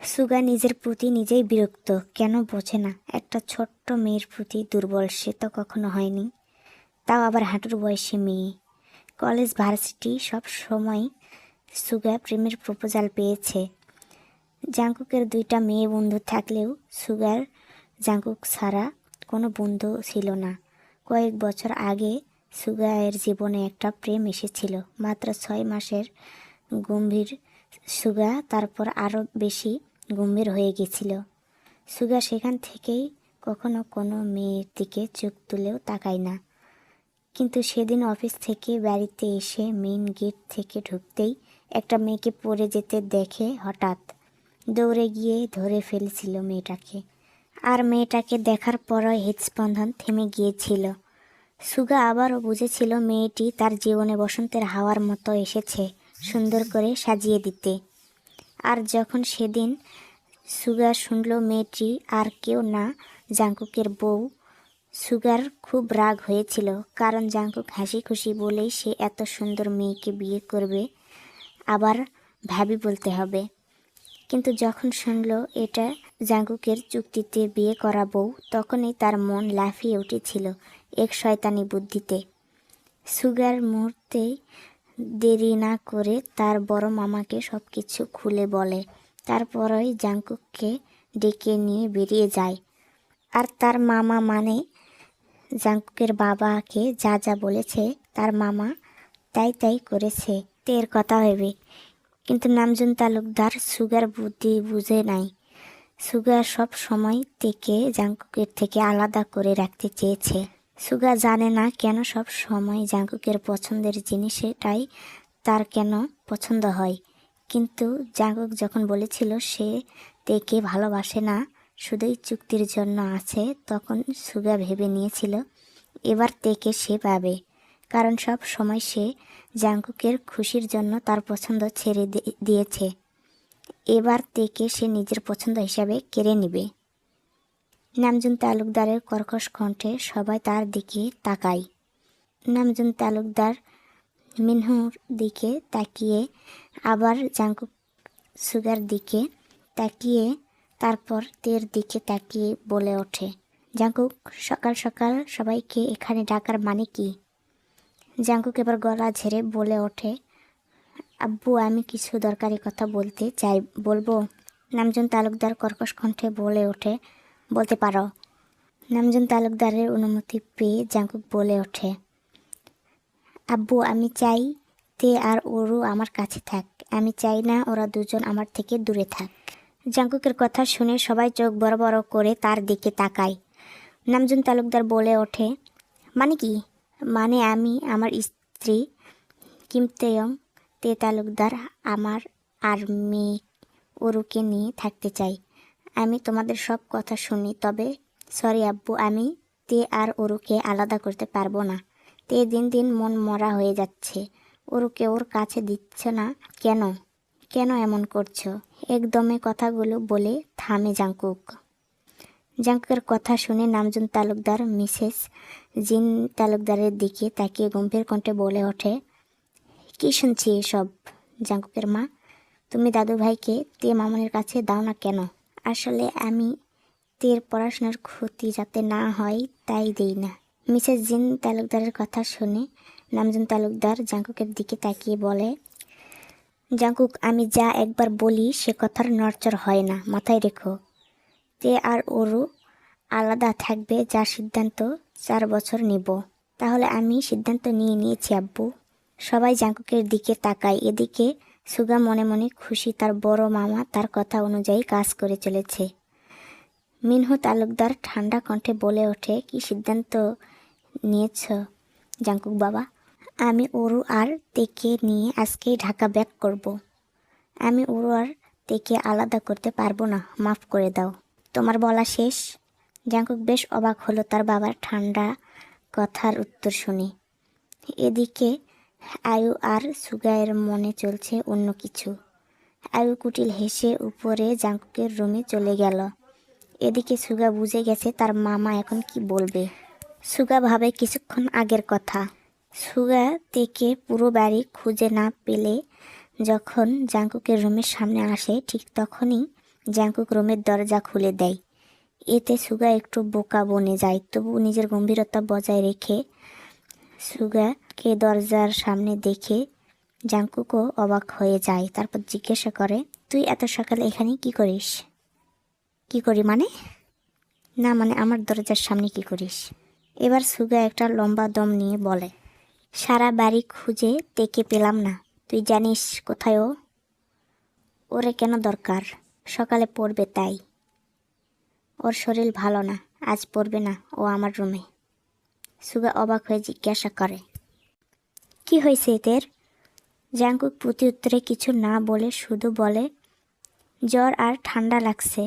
সুগা নিজের প্রতি নিজেই বিরক্ত। কেন বোঝে না, একটা ছোট্ট মেয়ের প্রতি দুর্বল, সে তো কখনো হয়নি। তাও আবার হাঁটুর বয়সী মেয়ে। কলেজ, ভার্সিটি, সব সময় সুগা প্রেমের প্রপোজাল পেয়েছে। জাঙ্কুকের দুইটা মেয়ে বন্ধু থাকলেও সুগার জাঙ্কুক ছাড়া কোনো বন্ধু ছিল না। কয়েক বছর আগে সুগায়ের জীবনে একটা প্রেম এসেছিল, মাত্র ছয় মাসের গম্ভীর সুগা তারপর আরও বেশি গম্ভীর হয়ে গেছিল। সুগা সেখান থেকেই কখনো কোনো মেয়ের দিকে চোখ তুলেও তাকায় না। কিন্তু সেদিন অফিস থেকে বাড়িতে এসে মেইন গেট থেকে ঢুকতেই একটা মেয়েকে পড়ে যেতে দেখে হঠাৎ দৌড়ে গিয়ে ধরে ফেলেছিল মেয়েটাকে। আর মেয়েটাকে দেখার পরও হৃদস্পন্দন থেমে গিয়েছিল। সুগা আবারও বুঝেছিল মেয়েটি তার জীবনে বসন্তের হাওয়ার মতো এসেছে। সুন্দর করে সাজিয়ে দিতে। আর যখন সেদিন সুগার শুনল মেয়েটি, আর কেউ না জাঙ্কুকের বউ, সুগার খুব রাগ হয়েছিল। কারণ জাঙ্কুক হাসি খুশি বলেই সে এত সুন্দর মেয়েকে বিয়ে করবে, আবার ভাবি বলতে হবে। কিন্তু যখন শুনল এটা জাঙ্কুকের চুক্তিতে বিয়ে করা বউ, তখনই তার মন লাফিয়ে উঠেছিল এক শয়তানি বুদ্ধিতে। সুগার মুহূর্তে দেরি না করে তার বড় মামাকে সব কিছু খুলে বলে। তারপরই জাঙ্কুককে ডেকে নিয়ে বেরিয়ে যায়। আর তার মামা মানে জাঙ্কুকের বাবাকে যা যা বলেছে তার মামা তাই তাই করেছে। তের কথা ভেবে। কিন্তু নামজুন তালুকদার সুগার বুদ্ধি বুঝে নাই। সুগার সব সময় থেকে জাঙ্কুকের থেকে আলাদা করে রাখতে চেয়েছে। সুগা জানে না কেন সব সময় জাঙ্কুকের পছন্দের জিনিসটাই তার কেন পছন্দ হয়। কিন্তু জাঙ্কুক যখন বলেছিল সে তেকে ভালোবাসে না, শুধুই চুক্তির জন্য আছে, তখন সুগা ভেবে নিয়েছিল, এবার তেকে সে পাবে। কারণ সব সময় সে জাঙ্কুকের খুশির জন্য তার পছন্দ ছেড়ে দিয়েছে। এবার তেকে সে নিজের পছন্দ হিসাবে কেড়ে নেবে। নামজুন তালুকদারের কর্কশ কণ্ঠে সবাই তার দিকে তাকায়। নামজুন তালুকদার মিনহুর দিকে তাকিয়ে, আবার জাঙ্কুক সুগার দিকে তাকিয়ে, তারপর তের দিকে তাকিয়ে বলে ওঠে জাঙ্কুক সকাল সকাল সবাইকে এখানে ডাকার মানে কি? জাঙ্কুক এবার গলা ঝেড়ে বলে ওঠে, আব্বু, আমি কিছু দরকারি কথা বলতে চাই, বলব? নামজন তালুকদার কর্কশ কণ্ঠে বলে ওঠে বলতে পারো। নামজন তালুকদারের অনুমতি পেয়ে জাঙ্কুক বলে ওঠে। আব্বু, আমি চাই তে আর ওরও আমার কাছে থাক। আমি চাই না ওরা দুজন আমার থেকে দূরে থাক। জাঙ্কুকের কথা শুনে সবাই চোখ বড় বড় করে তার দিকে তাকায়। নামজুন তালুকদার বলে ওঠে মানে কি? মানে আমি, আমার স্ত্রী কিমতেয়ং তে তালুকদার আমার আর মেয়ে ওরুকে নিয়ে থাকতে চাই। আমি তোমাদের সব কথা শুনি, তবে, সরি আব্বু, আমি তে আর ওরুকে আলাদা করতে পারব না। তে দিন দিন মন মরা হয়ে যাচ্ছে। ওরুকে ওর কাছে দিচ্ছ না কেন? কেন এমন করছ? একদমে কথাগুলো বলে থামে জাঙ্কুক। জাঙ্কুকের কথা শুনে নামজুন তালুকদার, মিসেস জিন তালুকদারের দিকে তাকিয়ে গম্ভীর কণ্ঠে বলে ওঠে, কি শুনছি এসব জাঙ্কুকের মা? তুমি দাদু ভাইকে তে মামনের কাছে দাও না কেন? আসলে আমি তের পড়াশোনার ক্ষতি যাতে না হয়, তাই দেই না। মিসেস জিন তালুকদারের কথা শুনে নামজন তালুকদার জাঙ্কুকের দিকে তাকিয়ে বলে, জাঙ্কুক, আমি যা একবার বলি সে কথার নড়চড় হয় না, মাথায় রেখো। তে আর ওরও আলাদা থাকবে যার সিদ্ধান্ত চার বছর নেব। তাহলে আমি সিদ্ধান্ত নিয়ে নিয়েছি, আব্বু। সবাই জাঙ্কুকের দিকে তাকায়। এদিকে সুগা মনে মনে খুশি তার বড় মামা তার কথা অনুযায়ী কাজ করে চলেছে। মিনহু তালুকদার ঠান্ডা কণ্ঠে বলে ওঠে, কি সিদ্ধান্ত নিয়েছ জাঙ্কুক বাবা? আমি ওরু আর তেকে নিয়ে আজকেই ঢাকা ব্যাক করব। আমি ওরু আর তেকে আলাদা করতে পারব না, মাফ করে দাও। তোমার বলা শেষ? জাঙ্কুক বেশ অবাক হলো তার বাবার ঠান্ডা কথার উত্তর শুনে। এদিকে আয়ু আর সুগায়ের মনে চলছে অন্য কিছু। আয়ু কুটিল হেসে উপরে জাঙ্কুকের রুমে চলে গেল। এদিকে সুগা বুঝে গেছে তার মামা এখন কি বলবে। সুগা ভাবে কিছুক্ষণ আগের কথা। সুগা থেকে পুরো বাড়ি খুঁজে না পেলে যখন জাঙ্কুকের রুমের সামনে আসে, ঠিক তখনই জাঙ্কুক রুমের দরজা খুলে দেয়। এতে সুগা একটু বোকা বনে যায়, তবু নিজের গম্ভীরতা বজায় রেখে সুগাকে দরজার সামনে দেখে জাঙ্কুকও অবাক হয়ে যায়, তারপর জিজ্ঞাসা করে, তুই এত সকালে এখানে কি করিস? কি করি মানে? না মানে আমার দরজার সামনে কি করিস? এবার সুগা একটা লম্বা দম নিয়ে বলে, সারা বাড়ি খুঁজে তেকে পেলাম না। তুই জানিস কোথায় ও? ওরে কেন দরকার? সকালে পড়বে তাই। ওর শরীর ভালো না, আজ পড়বে না, ও আমার রুমে। সুগা অবাক হয়ে জিজ্ঞাসা করে, কি হয়েছে এদের? প্রতি উত্তরে কিছু না বলে শুধু বলে, জ্বর আর ঠান্ডা লাগছে।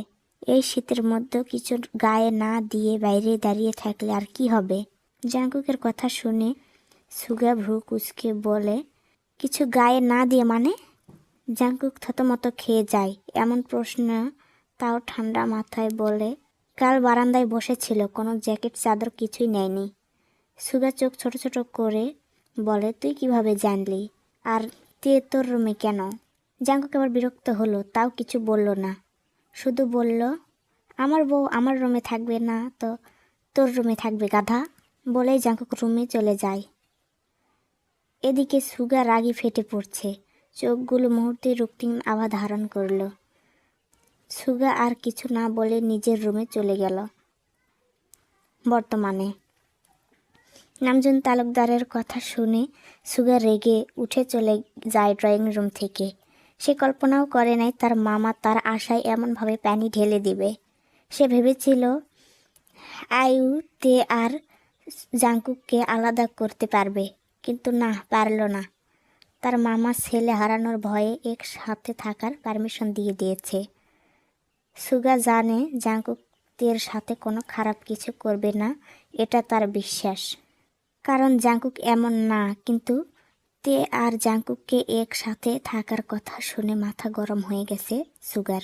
এই শীতের মধ্যে কিছু গায়ে না দিয়ে বাইরে দাঁড়িয়ে থাকলে আর কি হবে? জাঙ্কুকের কথা শুনে সুগা ভ্রু কুচকে বলে, কিছু গায়ে না দিয়ে মানে? জাঙ্কুক থতমত খেয়ে যায়, এমন প্রশ্ন তাও ঠান্ডা মাথায় বলে, কাল বারান্দায় বসেছিল, কোনো জ্যাকেট, চাদর কিছুই নেয়নি। সুগা চোখ ছোট ছোট করে বলে, তুই কীভাবে জানলি? আর তে তোর রুমে কেন? জাঙ্কুক আবার বিরক্ত হলো, তাও কিছু বলল না। শুধু বলল, আমার বউ আমার রুমে থাকবে না তো তোর রুমে থাকবে গাধা? বলেই জাঙ্কুক রুমে চলে যায়। এদিকে সুগা রাগি ফেটে পড়ছে। চোখগুলো মুহূর্তে রক্তিম আভা ধারণ করল। সুগা আর কিছু না বলে নিজের রুমে চলে গেল। বর্তমানে নামজন তালুকদারের কথা শুনে সুগা রেগে উঠে চলে যায় ড্রয়িং রুম থেকে। সে কল্পনাও করে নাই তার মামা তার আশায় এমনভাবে পানি ঢেলে দিবে। সে ভেবেছিল আয়ু তে আর জাঙ্কুককে আলাদা করতে পারবে। কিন্তু না, পারল না। তার মামা ছেলে হারানোর ভয়ে একসাথে থাকার পারমিশন দিয়ে দিয়েছে। সুগা জানে জাঙ্কুকের সাথে কোনো খারাপ কিছু করবে না, এটা তার বিশ্বাস। কারণ জাঙ্কুক এমন না, কিন্তু তে আর জাঙ্কুককে একসাথে থাকার কথা শুনে মাথা গরম হয়ে গেছে সুগার।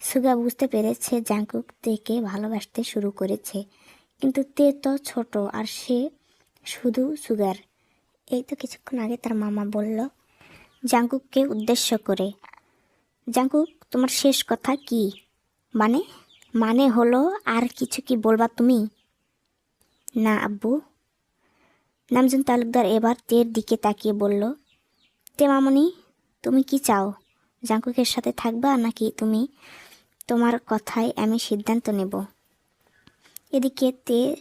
সুগা বুঝতে পেরেছে জাঙ্কুক তেকে ভালোবাসতে শুরু করেছে, কিন্তু তে তো ছোট আর সে শুধু সুগার। এই তো কিছুক্ষণ আগে তার মামা বলল জাঙ্কুককে উদ্দেশ্য করে। জাঙ্কুক তোমার শেষ কথা কি? মানে মানে হলো আর কিছু কি বলবা তুমি? না, আব্বু। নামজন তালুকদার এবার তের দিকে তাকিয়ে বলল, তে মামনি, তুমি কি চাও? জাঙ্কুকের সাথে থাকবা নাকি তুমি তোমার কথায় আমি সিদ্ধান্ত নেব? এদিকে তে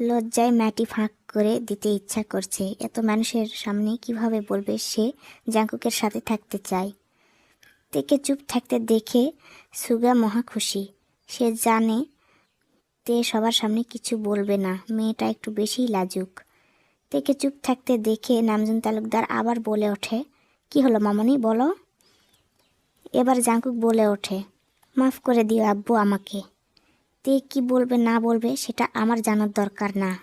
লজ্জায় ম্যাটি ফাঁক করে দিতে ইচ্ছা করছে। এত মানুষের সামনে কীভাবে বলবে সে জাঙ্কুকের সাথে থাকতে চায়? তেকে চুপ থাকতে দেখে সুগা মহা খুশি। সে জানে তে সবার সামনে কিছু বলবে না। মেয়েটা একটু বেশিই লাজুক। তেকে চুপ থাকতে দেখে নামজন তালুকদার আবার বলে ওঠে, কি হলো মামনি, বলো? এবার জাঙ্কুক বলে ওঠে, মাফ করে দিও আব্বু আমাকে। তে কি বলবে, না বলবে, সেটা আমার জানার দরকার না।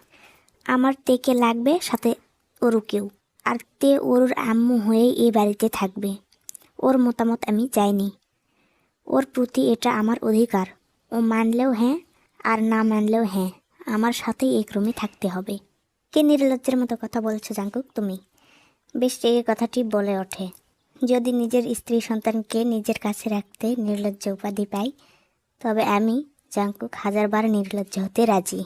আমার তেকে লাগবে, সাথে ওরুকেও। আর তে ওরুর আম্মু হয়ে এই বাড়িতে থাকবে। ওর মতামত আমি চাইনি। ওর প্রতি এটা আমার অধিকার। ও মানলেও হ্যাঁ আর না মানলেও হ্যাঁ। আমার সাথেই এক রুমে থাকতে হবে। কে নির্লজ্জের মতো কথা বলছো, জাঙ্কুক? তুমি। বেশ, এই কথাটি বলে ওঠে। যদি নিজের স্ত্রী সন্তানকে নিজের কাছে রাখতে নির্লজ্জ উপাধি পাই, তবে আমি, জাঙ্কুক, হাজারবার নির্লজ্জ হতে রাজি।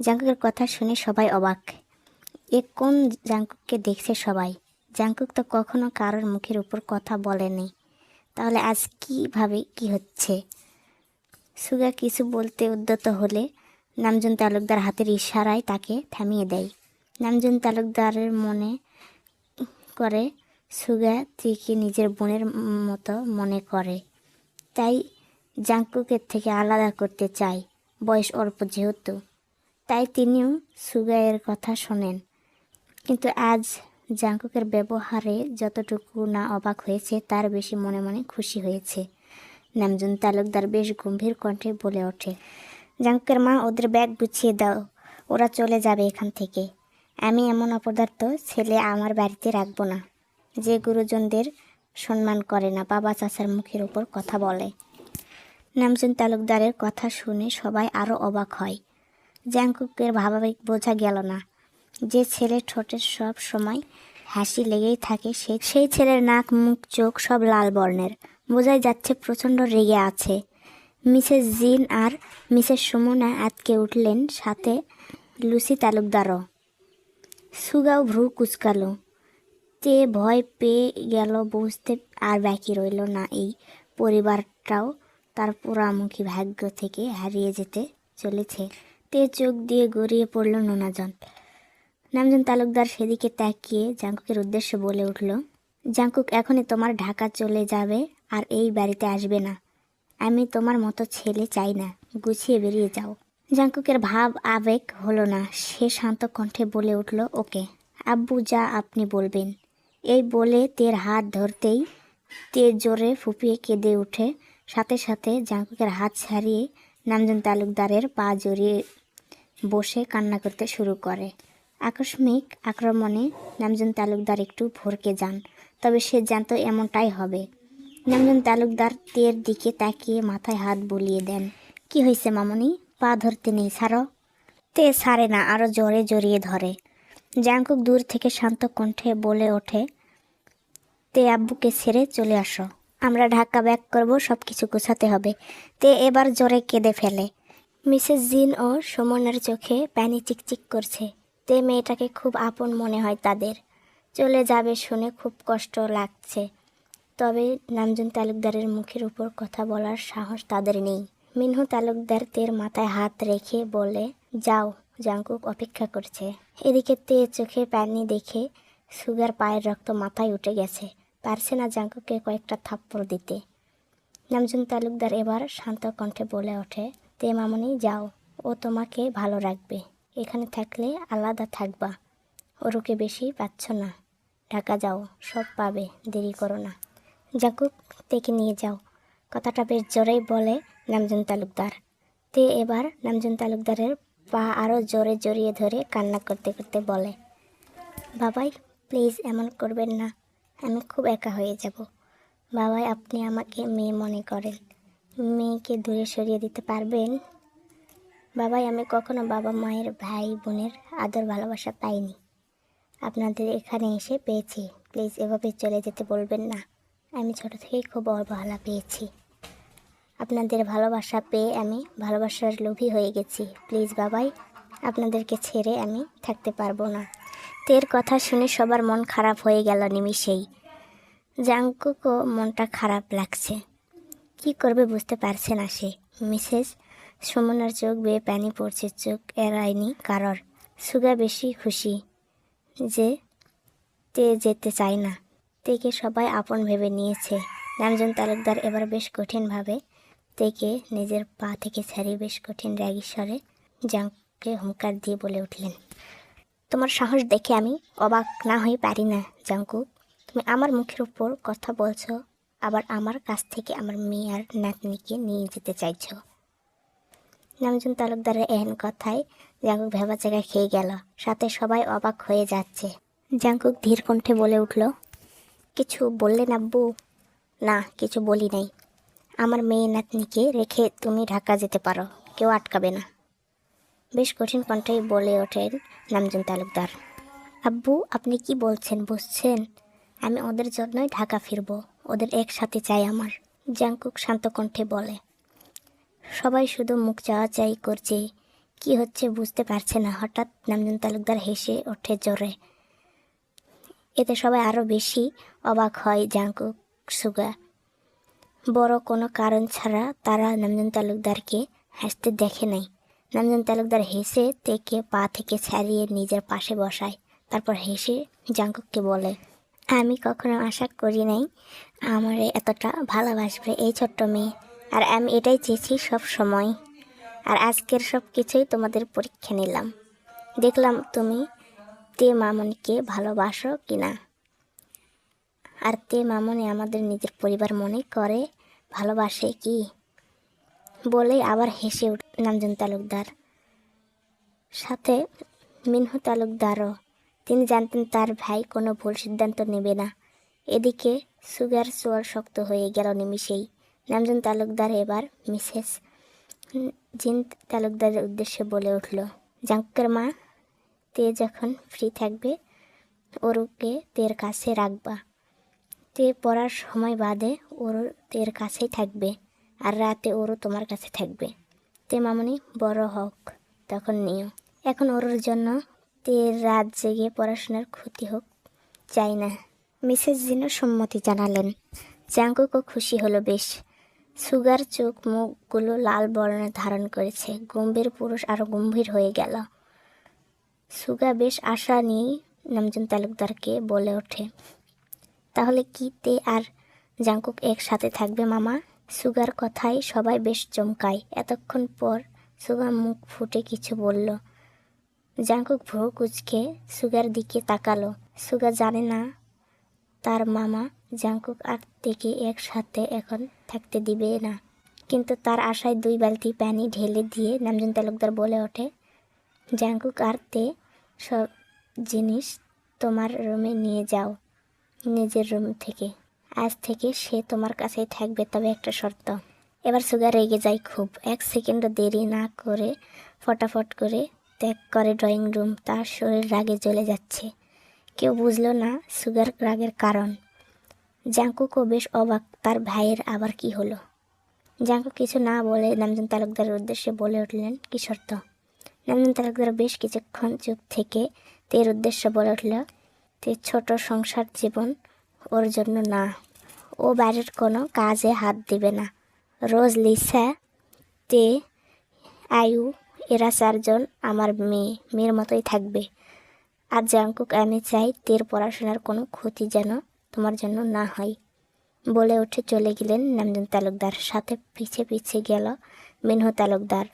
জাঙ্কুকের কথা শুনে সবাই অবাক। এ কোন জাঙ্কুককে দেখছে সবাই? জাঙ্কুক তো কখনো কারোর মুখের উপর কথা বলেনি। তাহলে আজ কীভাবে কি হচ্ছে? সুগা কিছু বলতে উদ্যত হলে নামজন তালুকদার হাতের ইশারায় তাকে থামিয়ে দেয়। নামজন তালুকদারের মনে করে, সুগা থেকে নিজের বোনের মতো মনে করে। তাই জাঙ্কুকের থেকে আলাদা করতে চায়, বয়স অল্প যেহেতু। তাই তিনিও সুগায়ের কথা শোনেন। কিন্তু আজ জাঙ্কুকের ব্যবহারে যতটুকু না অবাক হয়েছে, তার বেশি মনে মনে খুশি হয়েছে। নামজন তালুকদার বেশ গম্ভীর কণ্ঠে বলে ওঠে জাঙ্কুকের মা ওদের ব্যাগ গুছিয়ে দাও, ওরা চলে যাবে এখান থেকে। আমি এমন অপদার্থ ছেলে আমার বাড়িতে রাখব না। যে গুরুজনদের সম্মান করে না, বাবা চাচার মুখের উপর কথা বলে। নামজন তালুকদারের কথা শুনে সবাই আরও অবাক হয়। জাঙ্কুকের ভাবাবেগ বোঝা গেল না। যে ছেলে ঠোঁটের সব সময় হাসি লেগেই থাকে, সে সেই ছেলের নাক, মুখ, চোখ সব লাল বর্ণের। বোঝাই যাচ্ছে প্রচণ্ড রেগে আছে। মিসেস জিন আর মিসেস সুমনা আতকে উঠলেন সাথে লুসি তালুকদারও। সুগাও ভ্রু কুচকালো। তে ভয় পেয়ে গেল, বুঝতে আর বাকি রইল না এই পরিবারটাও। তার পোড়ামুখী ভাগ্য থেকে হারিয়ে যেতে চলেছে। তে চোখ দিয়ে গড়িয়ে পড়ল নোনাজন। নামজন তালুকদার সেদিকে তাকিয়ে জাঙ্কুকের উদ্দেশ্যে বলে উঠল, জাঙ্কুক, এখনই তোমার ঢাকা চলে যাবে আর এই বাড়িতে আসবে না। আমি তোমার মতো ছেলে চাই না। গুছিয়ে বেরিয়ে যাও। জাঙ্কুকের ভাব আবেগ হলো না। সে শান্ত কণ্ঠে বলে উঠল, ওকে, আব্বু যা আপনি বলবেন। এই বলে তের হাত ধরতেই তে জোরে ফুপিয়ে কেঁদে উঠে। সাথে সাথে জাঙ্কুকের হাত ছাড়িয়ে নামজন তালুকদারের পা জড়িয়ে বসে কান্না করতে শুরু করে। আকস্মিক আক্রমণে নামজন তালুকদার একটু ভরকে যান, তবে সে জানতো এমনটাই হবে। নামজন তালুকদার তের দিকে তাকিয়ে মাথায় হাত বুলিয়ে দেন। কি হয়েছে মামনি? পা ধরতে নেই, ছাড়ো। তে ছাড়ে না আরও জোরে জড়িয়ে ধরে। জাঙ্কুক দূর থেকে শান্ত কণ্ঠে বলে ওঠে, তে আব্বুকে ছেড়ে চলে আসো। আমরা ঢাকা ব্যাক করব সব কিছু গোছাতে হবে। তে এবার জোরে কেঁদে ফেলে। মিসেস জিন ও সুমনের চোখে প্যানি চিকচিক করছে। তে মেয়েটাকে খুব আপন মনে হয় তাদের। চলে যাবে শুনে খুব কষ্ট লাগছে। তবে নামজন তালুকদারের মুখের উপর কথা বলার সাহস তাদের নেই। মিনহু তালুকদার তের মাথায় হাত রেখে বলে, যাও জাঙ্কুক অপেক্ষা করছে। এদিকে তে চোখে পানি দেখে সুগার পায়ের রক্ত মাথায় উঠে গেছে। পারছে না জাঙ্কুকে কয়েকটা থাপ্পড় দিতে। নামজন তালুকদার এবার শান্ত কণ্ঠে বলে ওঠে, তে মামনি, যাও। ও তোমাকে ভালো রাখবে। এখানে থাকলে আলাদা থাকবা। ওরুকে বেশি পাচ্ছ না। ঢাকা যাও। সব পাবে। দেরি করো না। জাকুক তেকে নিয়ে যাও। কথাটা বেশ জোরেই বলে নামজন তালুকদার। তে এবার নামজন তালুকদারের পা আরও জোরে জড়িয়ে ধরে কান্না করতে করতে বলে, বাবাই প্লিজ এমন করবেন না। আমি খুব একা হয়ে যাব। বাবাই, আপনি আমাকে মেয়ে মনে করেন। মেয়েকে দূরে সরিয়ে দিতে পারবেন? বাবাই, আমি কখনো বাবা মায়ের ভাই বোনের আদর ভালোবাসা পাইনি। আপনাদের এখানে এসে পেয়েছি। প্লিজ এভাবে চলে যেতে বলবেন না। আমি ছোট থেকেই খুব অবহেলা পেয়েছি। আপনাদের ভালোবাসা পেয়ে আমি ভালোবাসার লোভী হয়ে গেছি। প্লিজ বাবাই, আপনাদেরকে ছেড়ে আমি থাকতে পারব না। তের কথা শুনে সবার মন খারাপ হয়ে গেল নিমিষেই। জাঙ্কুকও মনটা খারাপ লাগছে। কি করবে বুঝতে পারছে না সে। মিসেস সুমনার চোখ বেয়ে পানি পড়ছে, চোখ এড়ায়নি কারোর। সুগা বেশি খুশি যে, তে যেতে চায় না। তেকে সবাই আপন ভেবে নিয়েছে। নামজন তালুকদার এবার বেশ কঠিনভাবে তেকে নিজের পা থেকে ছাড়িয়ে বেশ কঠিন রাগীশ্বরে জাঙ্কুকে হুঙ্কার দিয়ে বলে উঠলেন, তোমার সাহস দেখে আমি অবাক না হয়ে পারি না, জাঙ্কু। তুমি আমার মুখের উপর কথা বলছো, আবার আমার কাছ থেকে আমার মেয়ে আর নাতনিকে নিয়ে যেতে চাইছো নামজন তালুকদারের এহেন কথায় জাঙ্কুক ভেবা জায়গায় খেয়ে গেল। সাথে সবাই অবাক হয়ে যাচ্ছে। জাঙ্কুক ধীর কণ্ঠে বলে উঠল কিছু বললেন আব্বু না, কিছু বলি নাই। আমার মেয়ে নাতনিকে রেখে তুমি ঢাকা যেতে পারো, কেউ আটকাবে না। বেশ কঠিন কণ্ঠেই বলে ওঠেন নামজন তালুকদার। আব্বু, আপনি কি বলছেন বুঝছেন? আমি ওদের জন্যই ঢাকা ফিরব, ওদের একসাথে চাই আমার জাঙ্কুক শান্ত কণ্ঠে বলে। সবাই শুধু মুখ চাওয়া চাই করছে, কি হচ্ছে বুঝতে পারছে না। হঠাৎ নামজন তালুকদার হেসে ওঠে জোরে। এতে সবাই আরও বেশি অবাক হয় জাঙ্কুক সুগা। বড় কোনো কারণ ছাড়া তারা নামজন তালুকদারকে হাসতে দেখে নাই। নামজন তালুকদার হেসে তেকে পা থেকে ছাড়িয়ে নিজের পাশে বসায়, তারপর হেসে জাঙ্কুককে বলে, আমি কখনো আশা করি নাই আমার এতটা ভালোবাসবে এই ছোট্ট মেয়ে, আর আমি এটাই চেয়েছি সব সময়। আর আজকের সব কিছুই তোমাদের পরীক্ষা নিলাম। দেখলাম তুমি তে মামনিকে ভালোবাসো কিনা? আর তে মামনি আমাদের নিজের পরিবার মনে করে, ভালোবাসে কি? বলে আবার হেসে উঠ, নামজন তালুকদার। সাথে মিনহু তালুকদারও। তিনি জানতেন তার ভাই কোনো ভুল সিদ্ধান্ত নেবে না। এদিকে সুগার সোয়ার শক্ত হয়ে গেল নিমিষেই। নামজন তালুকদার এবার মিসেস জিন তালুকদারের উদ্দেশ্যে বলে উঠল, জাঙ্কের মা তে যখন ফ্রি থাকবে, ওরুকে তের কাছে রাখবা। তে পড়ার সময় বাদে ওর তের কাছেই থাকবে আর রাতে ওরও তোমার কাছে থাকবে। তে মামনি, বড় হোক, তখন নিও। এখন ওর জন্য তে রাত জেগে পড়াশোনার ক্ষতি হোক, চাই না। মিসেস জিনো সম্মতি জানালেন। জাঙ্কুকও খুশি হলো বেশ। সুগার, চোখ, মুখগুলো লাল বর্ণে ধারণ করেছে। গম্ভীর পুরুষ আরও গম্ভীর হয়ে গেল। সুগা বেশ আশা নিয়েই নামজন তালুকদারকে বলে ওঠে। তাহলে কি তে আর জাঙ্কুক একসাথে থাকবে মামা? সুগার কথায় সবাই বেশ চমকায়। এতক্ষণ পর সুগা মুখ ফুটে কিছু বলল। জাঙ্কুক ভ্রু কুচকে সুগার দিকে তাকালো। সুগা জানে না তার মামা জাঙ্কুক আর থেকে একসাথে এখন থাকতে দিবে না। কিন্তু তার আশায় দুই বালতি পানি ঢেলে দিয়ে নামজন তালুকদার বলে ওঠে জাঙ্কুক আর সব জিনিস তোমার রুমে নিয়ে যাও, নিজের রুম থেকে। আজ থেকে সে তোমার কাছেই থাকবে, তবে একটা শর্ত। এবার সুগার রেগে যায় খুব। এক সেকেন্ডও দেরি না করে ফটাফট করে ত্যাগ করে ড্রয়িং রুম। তার শরীর রাগে জ্বলে যাচ্ছে। কেউ বুঝলো না সুগার রাগের কারণ। জাঙ্কুকও বেশ অবাক, তার ভাইয়ের আবার কি হলো? জাঙ্কু কিছু না বলে নামজন তালুকদারের উদ্দেশ্যে বলে উঠলেন, কি শর্ত? নামজন তালুকদার বেশ কিছুক্ষণ চুপ থেকে তের উদ্দেশ্য বলে উঠল তে ছোট সংসার জীবন ওর জন্য না। ও বাইরের কোনো কাজে হাত দিবে না। রোজ লিসা, তে, আয়ু, এরা চারজন আমার মেয়ে, মেয়ের মতোই থাকবে। আর জাঙ্কুক আমি চাই তের পড়াশোনার কোনো ক্ষতি যেন তোমার জন্য না হয়। বলে উঠে চলে গেলেন নামজন তালুকদার। সাথে পিছে পিছে গেল মিনহু তালুকদার।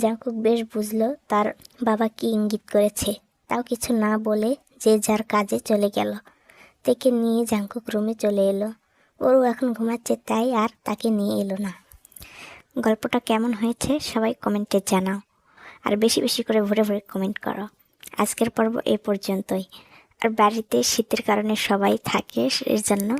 জাঙ্কুক বেশ বুঝলো তার বাবা কি ইঙ্গিত করেছে। তাও কিছু না বলে যে যার কাজে চলে গেল তেকে নিয়ে জাঙ্কুক রুমে চলে এলো। ওরও এখন ঘুমাচ্ছে, তাই আর তাকে নিয়ে এলো না। গল্পটা কেমন হয়েছে সবাই কমেন্টে জানাও, আর বেশি বেশি করে ভরে ভরে কমেন্ট করো। আজকের পর্ব এ পর্যন্তই। আর বাড়িতে শীতের কারণে সবাই থাকে এর জন্য।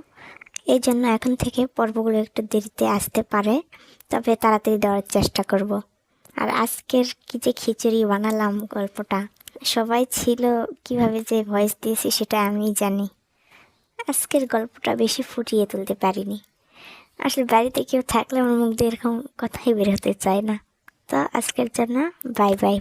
এই জন্য এখন থেকে পর্বগুলো একটু দেরিতে আসতে পারে, তবে তাড়াতাড়ি দেওয়ার চেষ্টা করব। আর আজকের কি যে খিচুড়ি বানালাম গল্পটা। সবাই ছিল কীভাবে যে ভয়েস দিয়েছি সেটা আমি জানি। আজকের গল্পটা বেশি ফুটিয়ে তুলতে পারিনি। আসলে বাড়িতে কেউ থাকলে আমার মুখ দিয়ে এরকম কথাই বের হতে চায় না। তো আজকের জন্য বাই বাই